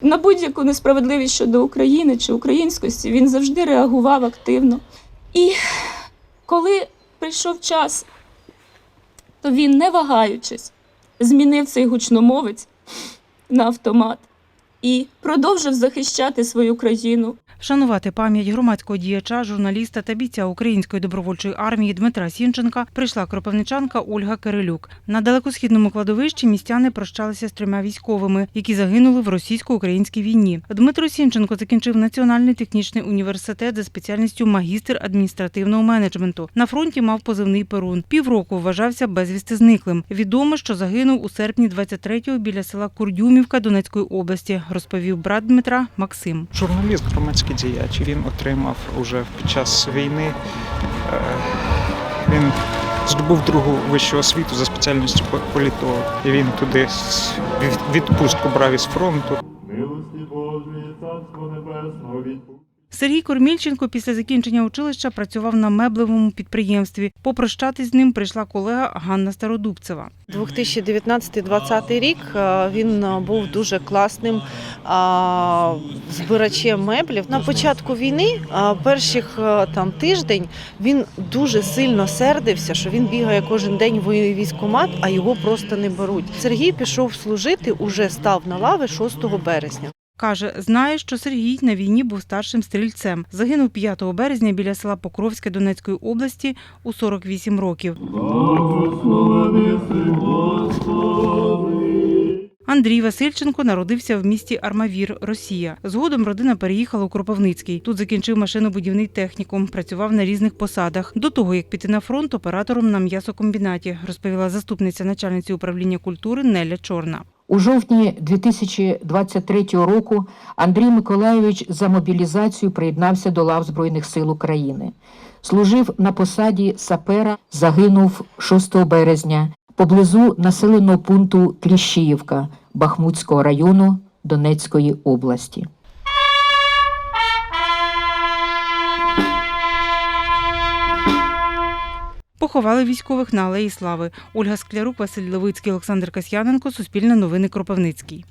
на будь-яку несправедливість щодо України чи українськості він завжди реагував активно. І коли прийшов час, то він, не вагаючись, змінив цей гучномовець на автомат і продовжив захищати свою країну. Вшанувати пам'ять громадського діяча, журналіста та бійця Української добровольчої армії Дмитра Сінченка прийшла кропивничанка Ольга Кирилюк. На далекосхідному кладовищі містяни прощалися з трьома військовими, які загинули в російсько-українській війні. Дмитро Сінченко закінчив Національний технічний університет за спеціальністю магістр адміністративного менеджменту. На фронті мав позивний Перун. Півроку вважався безвісти зниклим. Відомо, що загинув у серпні 23-го біля села Курдюмівка Донецької області, розповів брат Дмитра Максим. Журналіст, громадський діяч. Він отримав уже під час війни. е, Він здобув другу вищу освіту за спеціальністю по- політолог. І він туди відпустку брав із фронту. Милості Божої, царство небесного відпустить. Сергій Кормільченко після закінчення училища працював на меблевому підприємстві. Попрощатись з ним прийшла колега Ганна Стародубцева. 2019-2020 рік е, він е, був дуже класним збирачем меблів. На початку війни, перших е, там тиждень, він дуже сильно сердився, що він бігає кожен день в військкомат, а його просто не беруть. Сергій пішов служити, уже став на лави 6 березня. Каже, знає, що Сергій на війні був старшим стрільцем. Загинув 5 березня біля села Покровське Донецької області у 48 років. Андрій Васильченко народився в місті Армавір, Росія. Згодом родина переїхала у Кропивницький. Тут закінчив машинобудівний технікум, працював на різних посадах. До того як піти на фронт оператором на м'ясокомбінаті, розповіла заступниця начальниці управління культури Неля Чорна. У жовтні 2023 року Андрій Миколайович за мобілізацію приєднався до лав Збройних сил України. Служив на посаді сапера, загинув 6 березня поблизу населеного пункту Кліщіївка Бахмутського району Донецької області. Поховали військових на Алеї Слави. Ольга Склярук, Василь Левицький, Олександр Касьяненко. Суспільне новини Кропивницький.